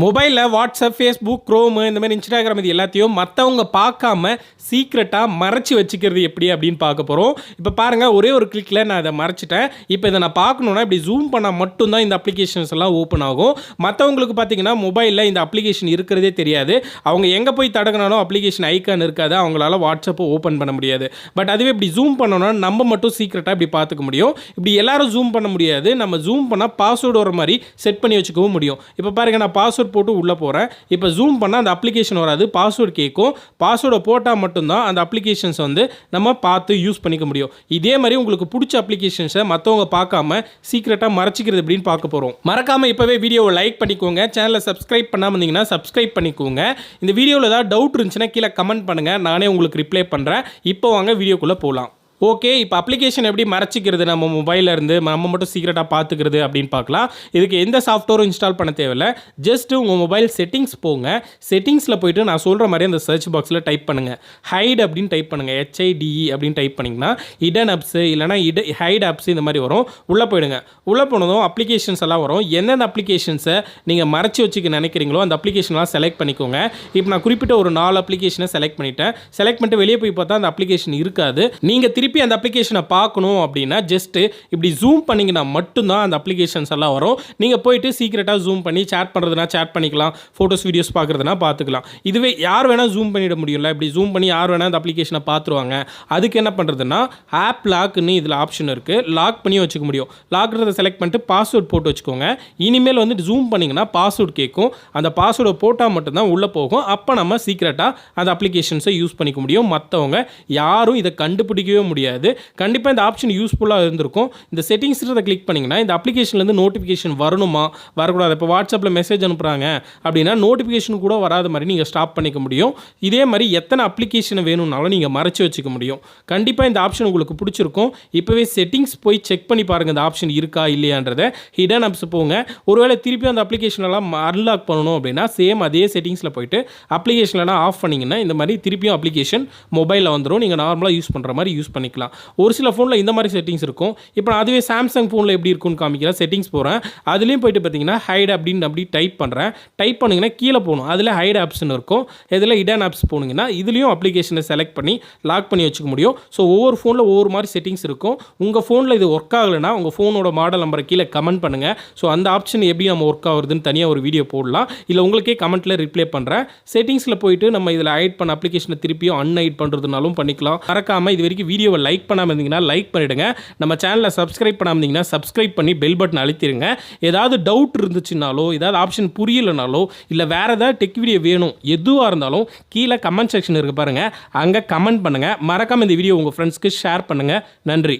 மொபைலில் WhatsApp Facebook Chrome இந்த மாதிரி இன்ஸ்டாகிராம் இது எல்லாத்தையும் மற்றவங்க பார்க்காம சீக்ரெட்டாக மறைச்சி வச்சுக்கிறது எப்படி அப்படின்னு பார்க்க போகிறோம் இப்போ பாருங்கள் ஒரே ஒரு கிளிக்கில் நான் அதை மறைச்சிட்டேன். இப்போ இதை நான் பார்க்கணுன்னா இப்படி ஜூம் பண்ணால் மட்டும்தான் இந்த அப்ளிகேஷன்ஸ் எல்லாம் ஓப்பன் ஆகும். மற்றவங்களுக்கு பார்த்தீங்கன்னா மொபைலில் இந்த அப்ளிகேஷன் இருக்கிறதே தெரியாது. அவங்க எங்கே போய் தடங்கினாலும் அப்ளிகேஷன் ஐக்கான் இருக்காது. அவங்களால வாட்ஸ்அப்பை ஓப்பன் பண்ண முடியாது. பட் அதுவே இப்படி ஜூம் பண்ணோன்னா நம்ம மட்டும் சீக்ரெட்டாக இப்படி பார்த்துக்க முடியும். இப்படி எல்லாரும் ஜூம் பண்ண முடியாது. நம்ம ஜூம் பண்ணால் பாஸ்வேர்டு வர மாதிரி செட் பண்ணி வச்சுக்கவும் முடியும். இப்போ பாருங்கள் நான் பாஸ்வேர்ட் போட்டு உள்ளே போகிறேன் இப்போ ஜூம் பண்ணால் அந்த அப்ளிகேஷன் வராது. பாஸ்வேர்டு கேட்கும் பாஸ்வேர்டை போட்டால் மட்டும்தான் அந்த அப்ளிகேஷன்ஸ் வந்து நம்ம பார்த்து யூஸ் பண்ணிக்க முடியும். இதே மாதிரி உங்களுக்கு பிடிச்ச அப்ளிகேஷன்ஸை மற்றவங்க பார்க்காம சீக்கிரட்டாக மறைச்சிக்கிறது அப்படின்னு பார்க்க போகிறோம் மறக்காமல் இப்போவே வீடியோவை லைக் பண்ணிக்கோங்க. சேனலை சப்ஸ்கிரைப் பண்ணாமல் இருந்தீங்கன்னா சப்ஸ்கிரைப் பண்ணிக்கோங்க. இந்த வீடியோவில் ஏதாவது டவுட் இருந்துச்சுன்னா கீழே கமெண்ட் பண்ணுங்கள் நானே உங்களுக்கு ரிப்ளை பண்ணுறேன் இப்போ வாங்க வீடியோக்குள்ளே போகலாம் ஓகே இப்போ அப்ளிகேஷன் எப்படி மறைச்சிக்கிறது? நம்ம மொபைலில் இருந்து நம்ம மட்டும் சீக்கிரட்டாக பார்த்துக்கிறது அப்படின்னு பார்க்கலாம் இதுக்கு எந்த சாஃப்ட்வேரும் இன்ஸ்டால் பண்ண தேவையில்லை. ஜஸ்ட் உங்கள் மொபைல் செட்டிங்ஸ் போங்க. செட்டிங்ஸில் போயிட்டு நான் சொல்கிற மாதிரி அந்த சர்ச் பாக்ஸில் டைப் பண்ணுங்கள் ஹைட் அப்படின்னு டைப் பண்ணுங்கள் ஹெச்ஐடிஇ அப்படின்னு டைப் பண்ணிங்கன்னா இடன் அப்ஸு இல்லைனா இட ஹைட் ஆப்ஸ் இந்த மாதிரி வரும். உள்ளே போயிடுங்க. உள்ளே போனதும் அப்ளிகேஷன்ஸ் எல்லாம் வரும். எந்தெந்த அப்ளிகேஷன்ஸை நீங்கள் மறைச்சி வச்சுக்க நினைக்கிறீங்களோ அந்த அப்ளிகேஷன்லாம் செலக்ட் பண்ணிக்கோங்க. இப்போ நான் குறிப்பிட்ட ஒரு நாலு அப்ளிகேஷனை செலக்ட் பண்ணிட்டேன். செலக்ட் பண்ணிட்டு வெளியே போய் பார்த்தா அந்த அப்ளிகேஷன் இருக்காது. நீங்கள் திருப்பி திருப்பி அந்த அப்ளிகேஷனை பார்க்கணும் அப்படின்னா ஜஸ்ட்டு இப்படி ஜூம் பண்ணிங்கன்னா மட்டும்தான் அந்த அப்ளிகேஷன்ஸ் எல்லாம் வரும். நீங்கள் போயிட்டு சீக்கிரட்டாக ஜூம் பண்ணி சேட் பண்ணுறதுனா சேட் பண்ணிக்கலாம். ஃபோட்டோஸ் வீடியோஸ் பார்க்குறதுனா பார்த்துக்கலாம். இதுவே யார் வேணால் ஜூம் பண்ணிட முடியல இப்படி ஜூம் பண்ணி யார் வேணால் அந்த அப்ளிகேஷனை பார்த்துருவாங்க. அதுக்கு என்ன பண்ணுறதுன்னா ஆப் லாக்னு இதில் ஆப்ஷன் இருக்குது லாக் பண்ணி வச்சுக்க முடியும். லாக்ன்றதை செலக்ட் பண்ணிட்டு பாஸ்வேர்ட் போட்டு வச்சுக்கோங்க. இனிமேல் வந்துட்டு ஜூம் பண்ணிங்கன்னா பாஸ்வேர்ட் கேட்கும். அந்த பாஸ்வேர்டை போட்டால் மட்டும்தான் உள்ளே போகும். அப்போ நம்ம சீக்கிரட்டாக அந்த அப்ளிகேஷன்ஸை யூஸ் பண்ணிக்க முடியும். மற்றவங்க யாரும் இதை கண்டுபிடிக்கவே முடியும் முடியாது. கண்டிப்பாக இந்த ஆப்ஷன் யூஸ்ஃபுல்லாக இருந்திருக்கும். இந்த செட்டிங்ஸ்ன்றதை கிளிக் பண்ணிங்கன்னா இந்த அப்ளிகேஷன்லேருந்து நோட்டிஃபிகேஷன் வரணுமா? வரக்கூடாது. இப்போ வாட்ஸ்அப்பில் மெசேஜ் அனுப்புகிறாங்க அப்படின்னா நோட்டிஃபிகேஷன் கூட வராத மாதிரி நீங்கள் ஸ்டாப் பண்ணிக்க முடியும். இதே மாதிரி எத்தனை அப்ளிகேஷன் வேணும்னாலும் நீங்கள் மறைச்சி வச்சுக்க முடியும். கண்டிப்பாக இந்த ஆப்ஷன் உங்களுக்கு பிடிச்சிருக்கும். இப்போவே செட்டிங்ஸ் போய் செக் பண்ணி பாருங்கள் இந்த ஆப்ஷன் இருக்கா இல்லையான்றதை. ஹிடன் அப்ஸ் போங்க. ஒருவேளை திருப்பி அந்த அப்ளிகேஷனெல்லாம் அன்லாக் பண்ணணும் அப்படின்னா சேம் அதே செட்டிங்ஸில் போயிட்டு அப்ளிகேஷன்லாம் ஆஃப் பண்ணிங்கன்னா இந்த மாதிரி திருப்பியும் அப்ளிகேஷன் மொபைலில் வந்துடும் நீங்கள் நார்மலாக யூஸ் பண்ணுற மாதிரி யூஸ் பண்ணிக்கலாம். ஒரு சில ஃபோனில் இந்த மாதிரி செட்டிங்ஸ் இருக்கும். இப்போ நான் அதுவே சாம்சங் ஃபோனில் எப்படி இருக்கும்னு காமிக்கிறேன். செட்டிங்ஸ் போகிறேன் அதுலேயும் போயிட்டு பார்த்தீங்கன்னா ஹைட் அப்படின்னு அப்படி டைப் பண்ணுறேன் டைப் பண்ணிங்கன்னா கீழே போகணும். அதில் ஹைட் ஆப்ஷன் இருக்கும். இதில் இடன் ஆப்ஸ் போனீங்கன்னா இதுலேயும் அப்ளிகேஷனை செலக்ட் பண்ணி லாக் பண்ணி வச்சுக்க முடியும். ஸோ ஒவ்வொரு ஃபோனில் ஒவ்வொரு மாதிரி செட்டிங்ஸ் இருக்கும். உங்கள் ஃபோனில் இது ஒர்க் ஆகலைன்னா உங்கள் ஃபோனோட மாடல் நம்பரை கீழே கமெண்ட் பண்ணுங்கள் ஸோ அந்த ஆப்ஷன் எப்படி நம்ம ஒர்க் ஆகுதுன்னு தனியாக ஒரு வீடியோ போடலாம். இல்லை உங்களுக்கே கமெண்ட்டில் ரிப்ளை பண்ணுறேன் செட்டிங்ஸில் போயிட்டு நம்ம இதில் ஹைட் பண்ண அப்ளிகேஷனை திருப்பியும் அன்ஹைட் பண்ணுறதுனாலும் பண்ணிக்கலாம். மறக்காமல் இது வரைக்கும் வீடியோ வீடியோவை லைக் பண்ணாமல் இருந்தீங்கன்னா லைக் பண்ணிவிடுங்க நம்ம சேனலை சப்ஸ்கிரைப் பண்ணாமல் இருந்தீங்கன்னா சப்ஸ்கிரைப் பண்ணி பெல் பட்டன் அழுத்திடுங்க ஏதாவது டவுட் இருந்துச்சுனாலோ ஏதாவது ஆப்ஷன் புரியலைனாலோ இல்லை வேறு ஏதாவது டெக் வீடியோ வேணும் எதுவாக இருந்தாலும் கீழே கமெண்ட் செக்ஷன் இருக்குது பாருங்கள் அங்கே கமெண்ட் பண்ணுங்கள் மறக்காமல் இந்த வீடியோ உங்கள் ஃப்ரெண்ட்ஸ்க்கு ஷேர் பண்ணுங்கள் நன்றி.